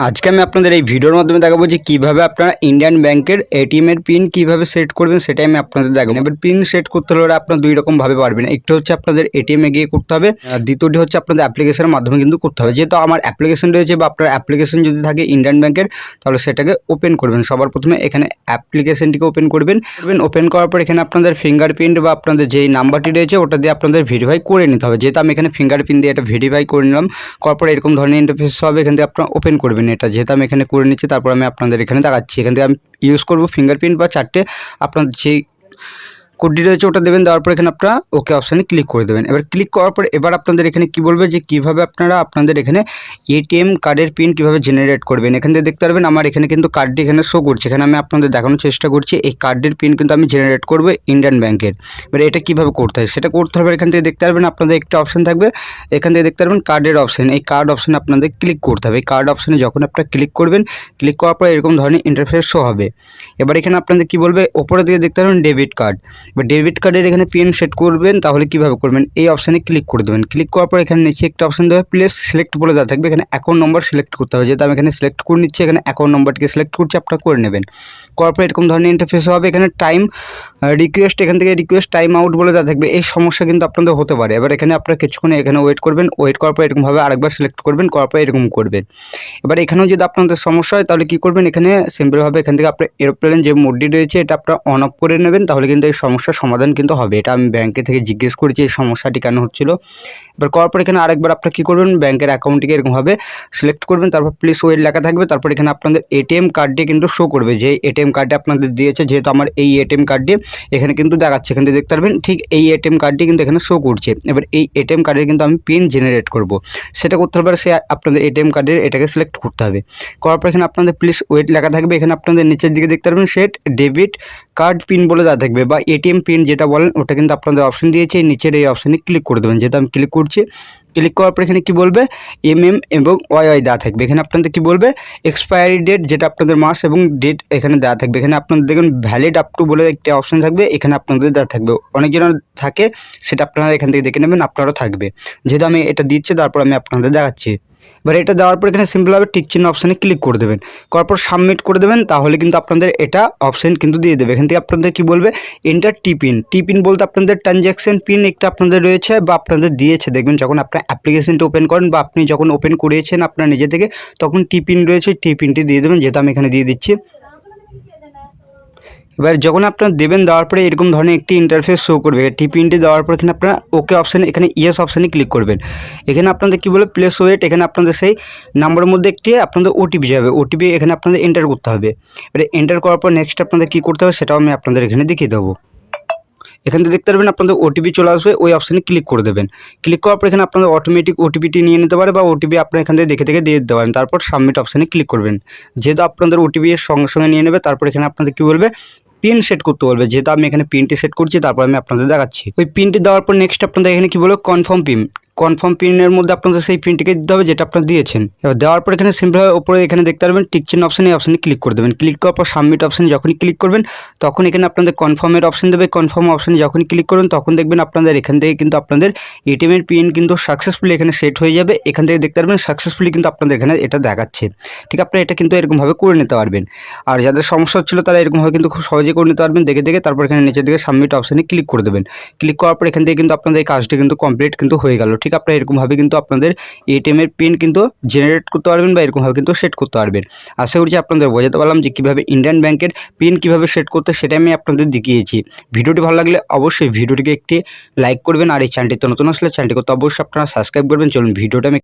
আজকে আমি আপনাদের এই ভিডিওর মাধ্যমে দেখাবো যে কীভাবে আপনারা ইন্ডিয়ান ব্যাংকের এটিএম এর পিন কীভাবে সেট করবেন, সেটাই আমি আপনাদের দেখাবো। এবার পিন সেট করতে হলে আপনারা দুই রকমভাবে পারবেন। একটি হচ্ছে আপনাদের এটিএম গিয়ে করতে হবে, আর দ্বিতীয়টি হচ্ছে আপনাদের অ্যাপ্লিকেশনের মাধ্যমে কিন্তু করতে হবে। যেহেতু আমার অ্যাপ্লিকেশন রয়েছে বা আপনার অ্যাপ্লিকেশন যদি থাকে ইন্ডিয়ান ব্যাংকের তাহলে সেটাকে ওপেন করবেন। সবার প্রথমে এখানে অ্যাপ্লিকেশনটিকে ওপেন করবেন। করবেন ওপেন করার পর এখানে আপনাদের ফিঙ্গারপ্রিন্ট বা আপনাদের যেই নাম্বারটি রয়েছে, ওটা দিয়ে আপনাদের ভেরিফাই করে নিতে হবে। যেহেতু আমি এখানে ফিঙ্গারপ্রিন্ট দিয়ে এটা ভেরিফাই করে নিলাম, করার পর এরকম ধরনের ইন্টারফেস হবে এখান থেকে আপনারা ওপেন করবেন। এটা যেহেতু আমি এখানে করে নিচ্ছি, তারপর আমি আপনাদের এখানে দেখাচ্ছি। এখান থেকে আমি ইউজ করব ফিঙ্গারপ্রিন্ট বা চারটে। আপনার যেই কোডটি রয়েছে ওটা দেবেন, দেওয়ার পর এখানে আপনারা ওকে অপশানে ক্লিক করে দেবেন। এবার ক্লিক করার পর এবার আপনাদের এখানে কি বলবে যে, কীভাবে আপনারা আপনাদের এখানে এটিএম কার্ডের পিন কীভাবে জেনারেট করবেন? এখান থেকে দেখতে পারবেন আমার এখানে কিন্তু কার্ডটি এখানে শো করছে। এখানে আমি আপনাদের দেখানোর চেষ্টা করছি, এই কার্ডের পিন কিন্তু আমি জেনারেট করব ইন্ডিয়ান ব্যাংকের এবার এটা কীভাবে করতে হয়? সেটা করতে হবে এখান থেকে দেখতে পারবেন আপনাদের একটা অপশান থাকবে। এখান থেকে দেখতে পারবেন কার্ডের অপশান এই কার্ড অপশানে আপনাদের ক্লিক করতে হবে। এই কার্ড অপশানে যখন আপনারা ক্লিক করবেন ক্লিক করার পর এরকম ধরনের ইন্টারফেস শো হবে। এবার এখানে আপনাদের কি বলবে? ওপরের দিকে দেখতে পারবেন ডেবিট কার্ড এবার ডেবিট কার্ডের এখানে পিন সেট করবেন, তাহলে কীভাবে করবেন? এই অপশানে ক্লিক করে দেবেন। ক্লিক করার পর এখানে নিচে একটা অপশান দেবে প্লেস সিলেক্ট বলে দেওয়া থাকবে। এখানে অ্যাকাউন্ট নম্বর সিলেক্ট করতে হবে। যেহেতু আমি এখানে সিলেক্ট করে নিচ্ছি, এখানে অ্যাকাউন্ট নম্বরটিকে সিলেক্ট করছি আপনারা করে নেবেন। করার পর এরকম ধরনের ইন্টারফেস হবে। এখানে টাইম রিকোয়েস্ট এখান থেকে রিকোয়েস্ট টাইম আউট বলে দেওয়া থাকবে। এই সমস্যা কিন্তু আপনাদের হতে পারে। এবার এখানে আপনারা কিছুক্ষণ এখানে ওয়েট করবেন। ওয়েট করার পর এরকমভাবে আরেকবার সিলেক্ট করবেন, করার পর এরকম করবেন। এবার এখানেও যদি আপনাদের সমস্যা হয়, তাহলে কী করবেন? এখানে সিম্পলভাবে এখান থেকে আপনার এরোপ্লেন যে মোডটি রয়েছে, এটা আপনারা অন অফ করে নেবেন। তাহলে কিন্তু এই সমস্যার সমাধান কিন্তু হবে। এটা আমি ব্যাংকে থেকে জিজ্ঞেস করেছি এই সমস্যাটি কেন হচ্ছিল। এবার করার পর এখানে আরেকবার আপনারা কী করবেন? ব্যাংকের অ্যাকাউন্টটিকে এরকমভাবে সিলেক্ট করবেন, তারপর প্লিজ ওয়েট লেখা থাকবে, তারপর এখানে আপনাদের এটিএম কার্ডটি কিন্তু শো করবে। যে এটিএম কার্ডটি আপনাদের দিয়েছে, যেহেতু আমার এই এটিএম কার্ডটি এখানে কিন্তু দেখাচ্ছে, এখান থেকে দেখতে পারবেন, ঠিক এই এটিএম কার্ডটি কিন্তু এখানে শো করছে। এবার এই এটিএম কার্ডের কিন্তু আমি পিন জেনারেট করব। সেটা করতে হবে সে আপনাদের এটিএম কার্ডের এটাকে সিলেক্ট করতে হবে। করার পর এখানে আপনাদের প্লিজ ওয়েট লেখা থাকবে, এখানে আপনাদের নিচের দিকে দেখতে পারবেন সেট ডেবিট কার্ড পিন বলে দেওয়া থাকবে বা এটিএম পিন যেটা বলেন, ওটা কিন্তু আপনাদের অপশন দিয়েছে। নিচের এই অপশানে ক্লিক করে দেবেন। যেহেতু আমি ক্লিক করছি ক্লিক করার পর এখানে কী বলবে? এম এম এবং ওয়াই ওয়াই দেওয়া থাকবে। এখানে আপনাদের কী বলবে? এক্সপায়ারি ডেট যেটা আপনাদের মাস এবং ডেট এখানে দেওয়া থাকবে। এখানে আপনাদের দেখুন ভ্যালিড আপ টু বলে একটি অপশন থাকবে, এখানে আপনাদের দেওয়া থাকবে। অনেকজনের থাকে, সেটা আপনারা এখান থেকে দেখে নেবেন, আপনারও থাকবে। যেহেতু আমি এটা দিচ্ছি, তারপর আমি আপনাদের দেখাচ্ছি। এবার এটা দেওয়ার পর এখানে সিম্পলভাবে টিক চিহ্ন অপশানে ক্লিক করে দেবেন। করার পর সাবমিট করে দেবেন, তাহলে কিন্তু আপনাদের এটা অপশান কিন্তু দিয়ে দেবে। এখান থেকে আপনাদের কী বলবে? এন্টার টিপিন টিপিন বলতে আপনাদের ট্রানজ্যাকশান পিন একটা আপনাদের রয়েছে বা আপনাদের দিয়েছে। দেখবেন যখন আপনার অ্যাপ্লিকেশনটা ওপেন করেন বা আপনি যখন ওপেন করিয়েছেন আপনার নিজে থেকে, তখন টিপিন রয়েছে। টিপিনটি দিয়ে দেবেন যেটা আমি এখানে দিয়ে দিচ্ছি। এবার যখন আপনার দেবেন দেওয়ার পরে এরকম ধরনের একটি ইন্টারফেস শো করবে টি পিনটি দেওয়ার পর এখানে আপনারা ওকে অপশানে এখানে ইয়েস অপশানে ক্লিক করবেন। এখানে আপনাদের কী বলে? প্লেস ওয়েট এখানে আপনাদের সেই নাম্বারের মধ্যে একটি আপনাদের ওটিপি যাবে। ওটিপি এখানে আপনাদের এন্টার করতে হবে। এবার এন্টার করার পর নেক্সট আপনাদের কী করতে হবে সেটাও আমি আপনাদের এখানে দেখিয়ে দেবো। এখান থেকে দেখতে পারবেন আপনাদের ওটিপি চলে আসবে, ওই অপশানে ক্লিক করে দেবেন। ক্লিক করার পর এখানে আপনাদের অটোমেটিক ওটিপিটি নিয়ে নিতে পারে বা ওটিপি আপনার এখান থেকে দেখে দেখে দিয়ে দিতে পারেন। তারপর সাবমিট অপশানে ক্লিক করবেন। যেহেতু আপনাদের ওটিপি সঙ্গে সঙ্গে নিয়ে নেবে, তারপর এখানে আপনাদের কী বলবে? পিন সেট করতে বলবে। যেহেতু আমি এখানে পিনটি সেট করছি, তারপর আমি আপনাদের দেখাচ্ছি। ওই পিনটি দেওয়ার পর নেক্সট আপনাদের এখানে কী বলব? কনফার্ম পিন কনফার্ম পিনের মধ্যে আপনাদের সেই পিনটিকে দিতে হবে যেটা আপনারা দিয়েছেন। এবার দেওয়ার পর এখানে সিম্পলভাবে উপরে এখানে দেখতে পারবেন টিক চিহ্ন অপশান এই অপশানে ক্লিক করে দেবেন। ক্লিক করার পর সাবমিট অপশানে যখনই ক্লিক করবেন, তখন এখানে আপনাদের কনফার্মের অপশান দেবে। কনফার্ম অপশানে যখনই ক্লিক করবেন, তখন দেখবেন আপনাদের এখান থেকে কিন্তু আপনাদের এটিএমের পিন কিন্তু সাকসেসফুলি এখানে সেট হয়ে যাবে। এখান থেকে দেখতে পারবেন সাকসেসফুলি কিন্তু আপনাদের এখানে এটা দেখাচ্ছে। ঠিক আপনারা এটা কিন্তু এরকমভাবে করে নিতে পারবেন। আর যাদের সমস্যা হচ্ছিল তারা এরকমভাবে কিন্তু খুব সহজেই করে নিতে পারবেন। দেখে দেখে তারপর এখানে নিচের দিকে সাবমিট অপশানে ক্লিক করে দেবেন। ক্লিক করার পর এখান থেকে কিন্তু আপনাদের এই কাজটি কিন্তু কমপ্লিট কিন্তু হয়ে গেল। ঠিক আপনারা এরকমভাবে কিন্তু আপনাদের এটিএমের পিন কিন্তু জেনারেট করতে পারবেন বা এরকমভাবে কিন্তু সেট করতে পারবেন। আশা করছি আপনাদের বোঝাতে পারলাম যে কীভাবে ইন্ডিয়ান ব্যাংকের পিন কীভাবে সেট করতে সেটা আমি আপনাদের দেখিয়েছি। ভিডিওটি ভালো লাগলে অবশ্যই ভিডিওটিকে একটি লাইক করবেন আর এই চ্যানেলটিতে নতুন আসলে চ্যানেলটিকে করতে অবশ্যই আপনারা সাবস্ক্রাইব করবেন। চলুন ভিডিওটা আমি